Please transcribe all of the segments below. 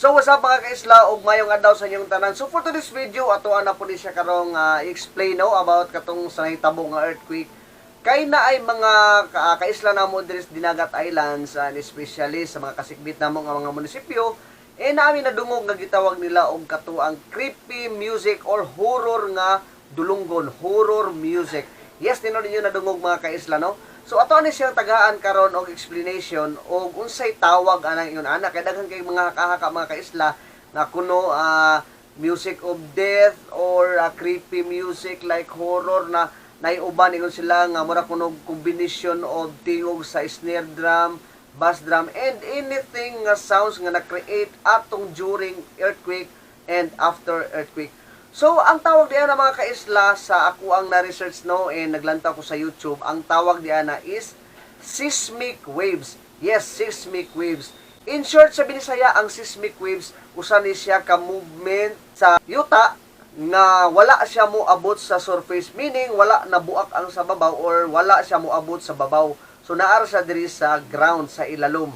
So what's up mga kaisla ug mayong adlaw sa inyong tanan. So for today's video ato ana po ni siya karong ah, i-explain no about katong sa nahitabo nga earthquake. Kay na ay mga ka- kaisla na mo diri Dinagat Islands and especially sa mga kasikbit namo nga mga munisipyo eh namin nadungog nga gitawag nila og katuang creepy music or horror nga dulunggon, horror music. Yes, tinuod ninyo nadungog mga kaisla no. So ato ni siyang tagaan karon og explanation og unsay tawag anang ingon ana kay daghan kay mga haka mga kaisla nga kuno ah, music of death or ah, creepy music like horror na naiuban ingon sila nga mura kuno combination of tingog sa snare drum, bass drum and anything nga sounds nga na-create atong during earthquake and after earthquake. So, ang tawag diyan na mga kaisla sa ako ang na-research no and naglantaw ko sa YouTube, ang tawag diyan na is seismic waves. Yes, seismic waves. In short, sa Binisaya, ang seismic waves, usa ni siya ka movement sa yuta nga wala siya mo abot sa surface, meaning wala nabuak ang sa babaw or wala siya mo abot sa babaw. So, naara siya diri sa ground, sa ilalom.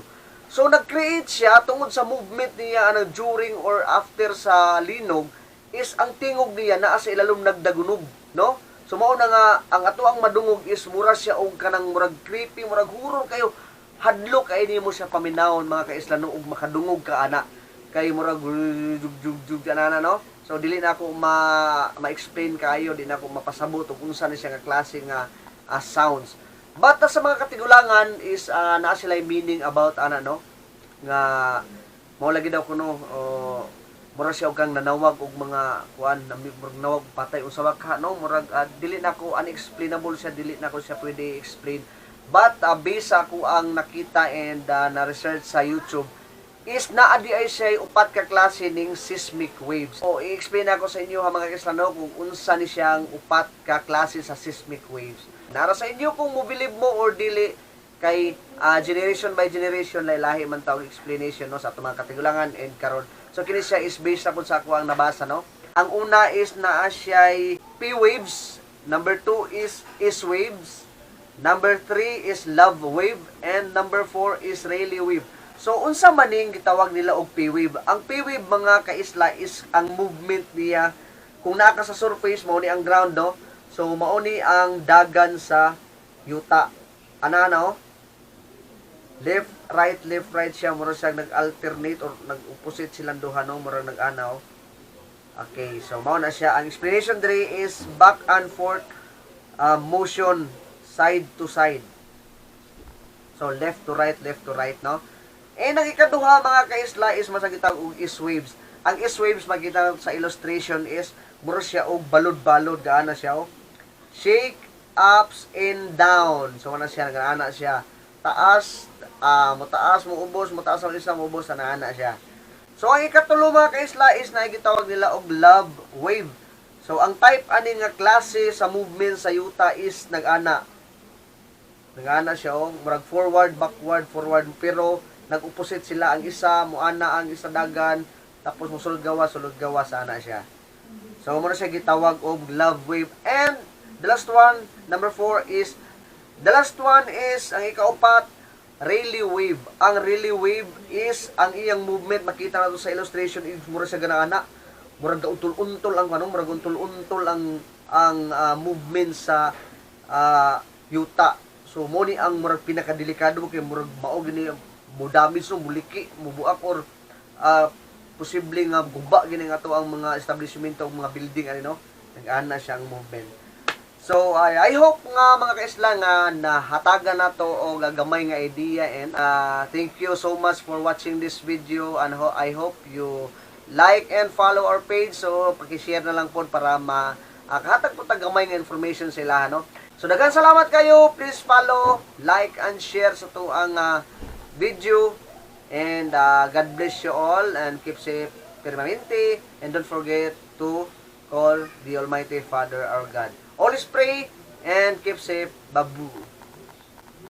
So, nag-create siya tungod sa movement niya ano, during or after sa linog, is ang tingog niya naa sa ilalom nagdagunog, no? So mao na nga ang ato ang madungog is mura siya og kanang murag creepy, murag horror kayo. Hadlo kay nimo siya paminawon mga kaislano og makadungog ka ana. Kay murag jug jug jug anana no? So dili na ako ma ma-explain kayo, di na ako mapasabot og unsa ni siya nga klase nga ah, sounds. But ah, sa mga katigulangan is ah, naa sila meaning about ana no? Nga mao lagi daw kuno oh, mura siya kang nanawag og mga kuan murag nawag patay usawa ka no murag ah, dili na ko unexplainable siya dili na ko siya pwede explain but uh, based sa ako ang nakita and ah, na research sa YouTube is naa di ay siya upat ka klase ning seismic waves. O i-explain ako sa inyo ha mga kislano kung unsa ni siyang upat ka klase sa seismic waves. Nara sa inyo kung mobilib mo or dili kay ah, generation by generation lay lahi man tawag explanation no sa atong mga katigulangan and karon. So kini siya is based sa kung sa ako ang nabasa no? Ang una is naa siya P waves. Number 2 is is waves. Number 3 is love wave. And number 4 is Rayleigh wave. So unsa maning gitawag nila og P wave? Ang P wave mga kaisla is ang movement niya. Kung naa ka sa surface mao ni ang ground no? So mao ni ang dagan sa yuta. Ana no left right left right siya. Mura siya nag-alternate or nag-opposite silang duha no? Mura nag-anaw okay so mao na siya. Ang explanation dre is back and forth uh, motion side to side. So left to right left to right no? Eh ang ikaduha mga kaisla is masagitang og is waves. Ang is waves makita sa illustration is mura siya og balod-balod gaana siya oh. Shake ups and down. So wala siya nagaana siya. Taas ah mo taas mo ubos mo taas ang isa mo ubos na ana siya. So ang ikatulo mga kaisla is na gitawag nila og love wave. So ang type ani nga klase sa movement sa yuta is nag-ana. Nag-ana siya oh. Murag forward backward forward pero nag-opposite sila. Ang isa mo ana ang isa dagan tapos mo sulod gawa sulod gawa sa ana siya. So mo na siya gitawag og love wave. And the last one number 4 is The last one is, ang ikaupat, Rayleigh wave. Ang Rayleigh wave is, ang iyang movement, makita na to sa illustration, is mura siya ganana. Murag untol-untol ang ano, murag untol-untol ang ang ah, movement sa ah, yuta. So mo ni ang murag pinakadelikado kay murag mao gini mo damage no muliki, mubuak or ah, posible nga guba gini nga to ang mga establishment o mga building ano no. Nag-ana siya ang movement. So I, I hope nga mga kaisla nga nahatagan na to o gagamay nga idea and uh, thank you so much for watching this video and ho- I hope you like and follow our page so paki-share na lang po para ma uh, kahatag po tagamay nga information sila no. So daghang salamat kayo. Please follow, like and share sa to ang uh, video and uh, God bless you all and keep safe permanente and don't forget to call the Almighty Father our God. Always pray and keep safe. Babu.